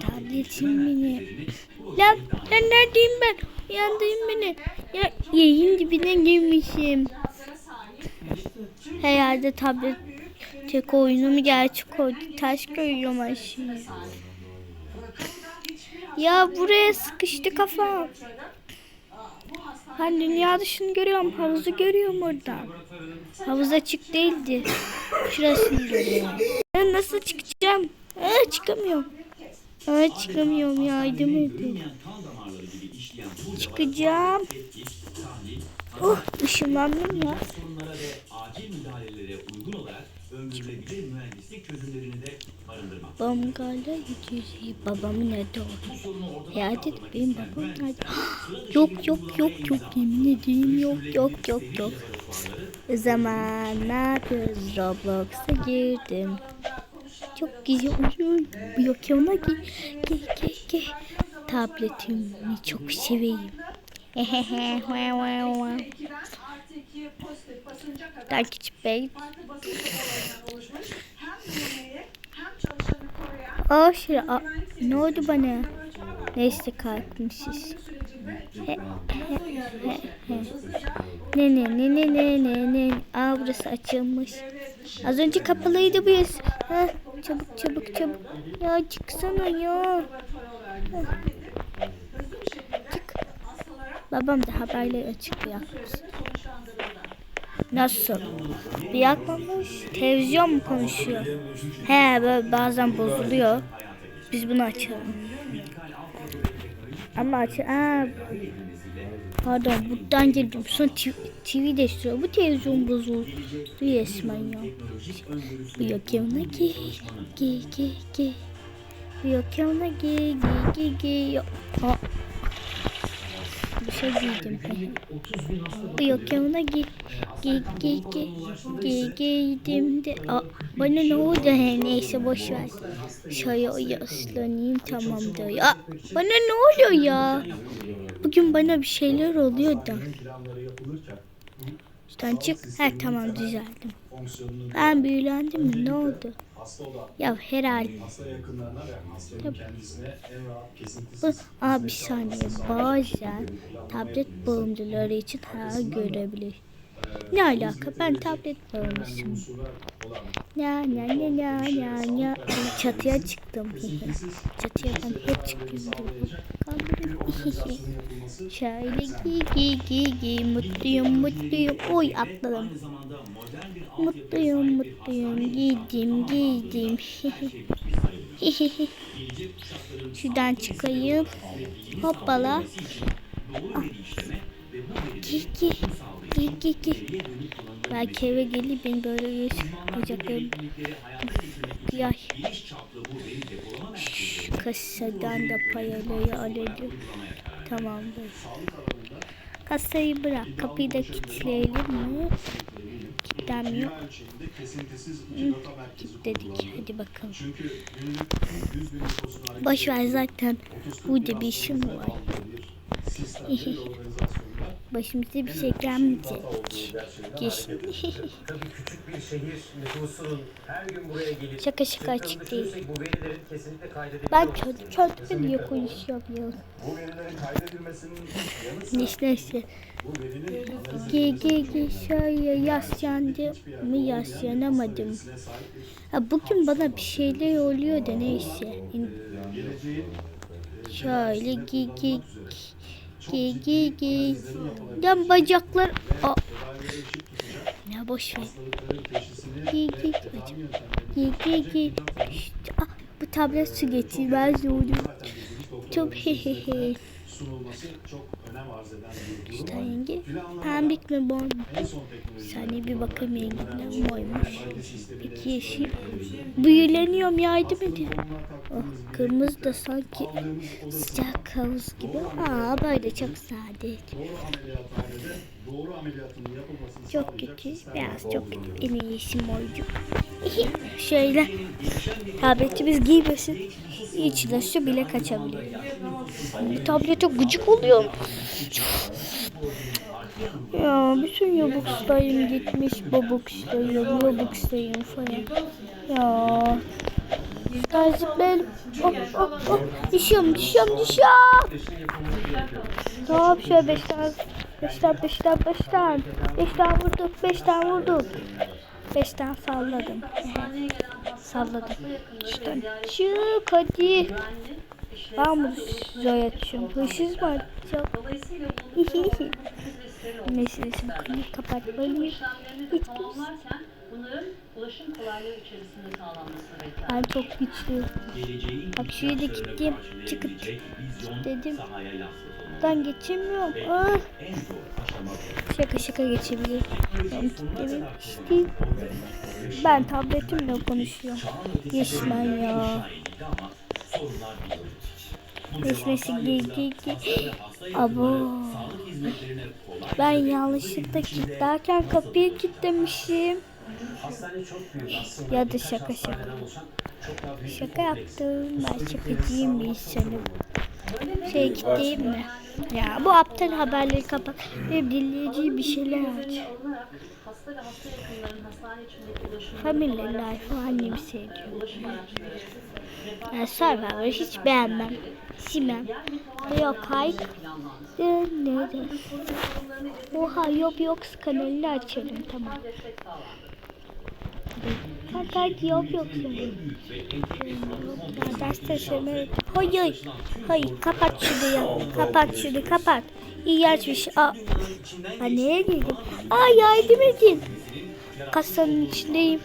Tabletim beni. Lan lan neredeyim ben? Uyandırın beni. Ya yayın dibine girmişim. Herhalde tablet tek oyunumu gerçek oldu. Taş koyuyorum aşağıya. Ya buraya sıkıştı kafam. Ben dünya dışını görüyorum. Havuzu görüyorum oradan. Havuz açık değildi. Şurasını görüyorum. Ben nasıl çıkacağım? Aa, çıkamıyorum. Aa, çıkamıyorum yardım edin. Çıkacağım. Oh ışınlandım ya. sorunlara ve acil müdahalelere uygun olarak öngörülebilir mühendislik çözümlerini de barındırmak. Babam galiba gidiyor. Babamın nerede oldu? Ya dedim benim babam nerede? yok yok yok yok yemin ederim yok yok yok yok. O zaman ne yapıyoruz? Roblox'a girdim. Çok güzel oyun. Yok ya ona ki ki ki ki. Tabletimi çok seveyim. Takip Bey. Aa şöyle ne oldu bana? Neyse kalkmışız. Ne ne ne ne ne ne ne. Aa burası açılmış. Az önce kapalıydı bu. Ha, çabuk çabuk çabuk. Ya çıksana ya. Ha. Babam da haberleri açıklıyor. Nasıl? Bir yakmamış. Televizyon mu konuşuyor? He böyle bazen bozuluyor. Biz bunu açalım. Ama aç... Aa, pardon buradan girdim. Sonra TV, TV değiştiriyor. Bu televizyon bozuldu. Resmen ya. Bu yok yanına gi gi gi gi. Bu yok yanına gi gi gi gi. Yok. Aa. Bir şey giydim. Yok yanına gi gi gi gi gi giydim de. Aa, bana ne oldu he neyse boş ver. Şöyle yaslanayım tamamdır. Ya bana ne oluyor ya? Bugün bana bir şeyler oluyor da. Şuradan çık. Ha tamam düzeldim. Ben büyülendim mi? Ne oldu? Ya herhalde. Bu, aa, bir saniye. Bazen tablet bağımlıları için hayal görebilir. Ne alaka? Ben tablet bağımlısıyım. Ya ya ya ya ya ya. Çatıya çıktım. Çatıya ben hep çıkıyorum. Kaldırın. Şöyle giy giy giy giy. Mutluyum mutluyum. Oy atladım. Mutluyum mutluyum. Giydim giydim. Şuradan çıkayım. Hoppala. Ah. Giy. Giy giy giy. Belki eve gelip beni böyle göz bacaklarım yay. Kasadan da payalayı alalım. Tamamdır. Kasayı bırak. Kapıyı da kilitleyelim mi? Kilitlenmiyor. Kilitledik. Hadi bakalım. Boş ver zaten. Burada bir işim var. Başımıza bir şey gelmeyecek. Geç. Tabii küçük bir şehir nüfusunun her gün buraya gelip Şaka şaka açık değil. bu verilerin kesinlikle kaydedebilmesi Ben kötü kötü diye konuşuyorum ya. Bu verilerin kaydedilmesinin yanı sıra Neyse neyse. bu verinin analiz Ge ge ge şöyle yaslandım mı yaslanamadım. Ha, bugün bana bir şeyler oluyor da neyse. geleceğin Şöyle ge ge ge ge ge. Lan bacaklar. Aa. Ne boş ver. Ge ge ge ge. İşte, ah, bu tablet su getirmez oğlum. Çok hehehe. sunulması çok önem arz eden bir durum. İşte yenge. Pembik mi bon? Saniye bir bakayım yengemden boymuş. İki yeşil. Büyüleniyorum yardım edin. Oh, kırmızı da sanki sıcak havuz gibi. Aa böyle çok sade. Doğru ameliyathanede doğru ameliyatın yapılmasını Çok kötü. Beyaz çok kötü. En iyisi morcu. Şöyle tabletimiz giymesin. İçine su bile kaçabilir. Bu tablete gıcık oluyor. Ya bütün Robux'tayım gitmiş Bobux'tayım, Robux'tayım falan. Ya. Ben... Oh, oh, oh. Düşüyorum, düşüyorum, düşüyorum. Gerekiyor. Tamam şöyle beş tane. Beşten beşten beşten. Beşten vurdum. beş Beşten vurdum. beş Beşten salladım. salladım. Beşten. Çık hadi. Ben bunu Zoya atıyorum. Hırsız mı atacağım? Neyse neyse bu klinik kapatmayı hiç ben çok güçlüyüm. Bak şuraya da gittim. Çıkıp dedim. Buradan geçemiyorum. Ah. Şaka şaka geçebilirim. Ben, ben tabletimle konuşuyorum. Geçmen ya. Geçmesi gigi gigi. Abo. Ben yanlışlıkla kilitlerken kapıyı kilitlemişim. Ya da şaka şaka. Şaka yaptım. Ben şakacıyım bir insanım. Şey gideyim mi? Ya bu aptal haberleri kapat. Benim dinleyeceğim bir şeyler aç. Family Life annem seviyor. Yani Survivor hiç beğenmem. Simem. Yok hayır. Nerede? Oha yok yok kanalını açalım tamam. Hatta yok yok. Yok Ders taşıma. Hayır. Hayır kapat şunu ya. Kapat şunu kapat. İyi açmış. Aa, ha, nereye girdim? Aa yardım edin. Kasanın içindeyim.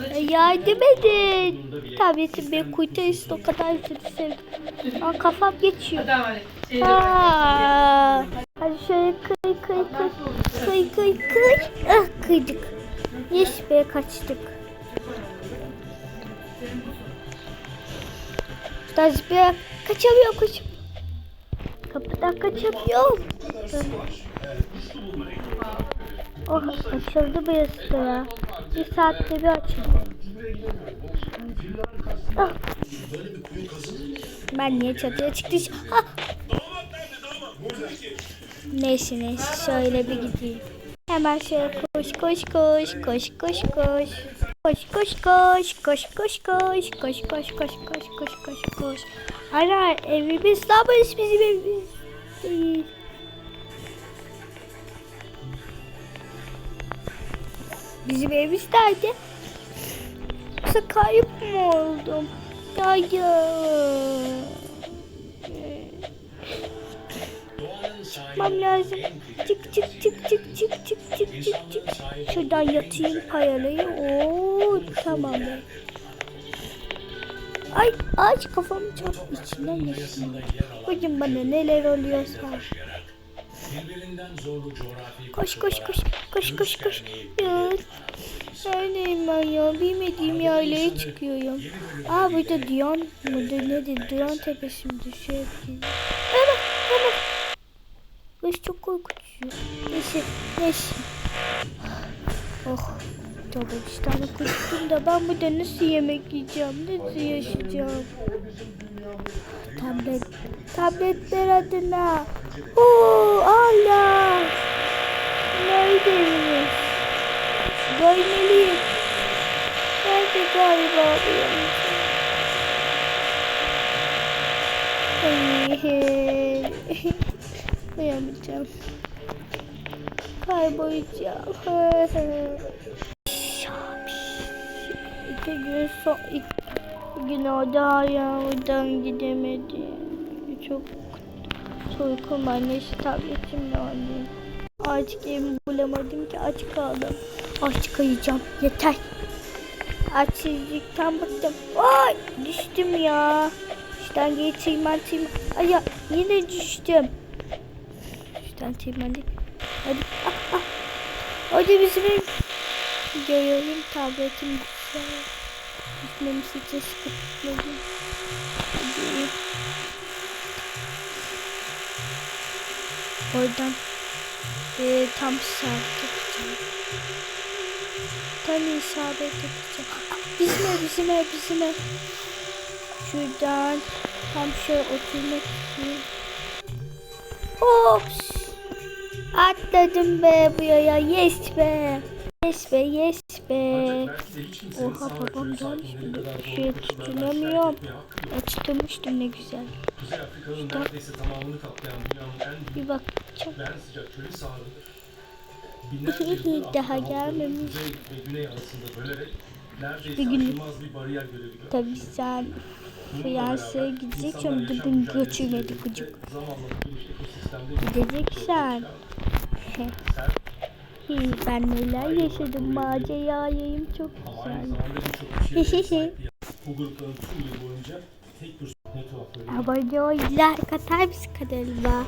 Aa, Yardım edin. Tabletim beni kurtarırsın o kadar sevdim. Aa kafam geçiyor. Aa, hadi şöyle kıy kıy kıy. Kıy kıy kıy. Ah kıydık. Be kaçtık. Daz bir kaçamıyorum kaçam. Kapıdan kaçamıyorum. Oh açıldı burası da ya. Bir saatte bir açıldı. Ah. Ben niye çatıya çıktım? Ah. Neyse neyse şöyle bir gideyim. Hemen şöyle koş koş koş koş koş koş. Koş koş koş koş koş koş koş koş koş koş koş koş koş. Ara evimiz burası bizim evimiz değil. Bizim evimiz nerede? Yoksa kayıp mı oldum? Hayır. Çıkmam lazım. Çık çık çık çık çık çık çık çık çık. Şuradan yatayım payalayı. Oo tamam be. Ay aç kafamı çok içinden geçtim. Bugün bana neler oluyorsa. Koş koş koş koş koş koş. Ya, neredeyim ben ya? Bilmediğim yerlere çıkıyorum. Aa burada Dion, burada ne dedi? Dion tepesi mi düşüyor? Evet, evet. Burası çok korkutucu. Neyse, neyse. Oh, tabii bir tane kustum da ben burada nasıl yemek yiyeceğim, nasıl yaşayacağım? Tablet, tabletler adına. Oo, Allah! Neredeymiş? Görmeliyim. Nerede galiba benim? Uyamayacağım. Kaybolacağım. İki gün son iki gün orada yağmurdan gidemedim. Çok uykum var. Neyse tabletimle oynayayım. Artık evimi bulamadım ki aç kaldım. Aç kayacağım. Yeter. Açsızlıktan bıktım. Ay düştüm ya. Şuradan geri tırman tırman. Ay ya yine düştüm. Şuradan tırmandık. Hadi. Ah, ah. Hadi bizim. Görüyorum tabletim güzel. Gitmemiz için sıkıntılıyım. Hadi. Oradan e, tam isabet yapacağım. Tam isabet yapacağım. Bizim ev, bizim ev, bizim ev. Şuradan tam şöyle oturmak için. Ops. Atladım be buraya. Yes be. Yes be yes be. Oha, babam gelmiş bile. kadar Şey tutunamıyorum. Açtırmıştım ne güzel. Kuzey Afrika'nın neredeyse tamamını kaplayan dünyanın en Bir büyük bakacağım. ve en sıcak çölü Sahara'dır. Binlerce yıldır Daha gelmemiş. Kuzey ve güney arasında bölerek neredeyse Bir gün- aşılmaz bir bariyer görevi görmüş. Tabii sen Fransa'ya gidecek ama bugün mücadelesiyle götürmedi birlikte gıcık. Zamanla bu geniş ekosistemde Gideceksen. Sert Hi, Ben neler yaşadım macerayım çok güzel. böyle Abone ol, like atar mısın kanalıma?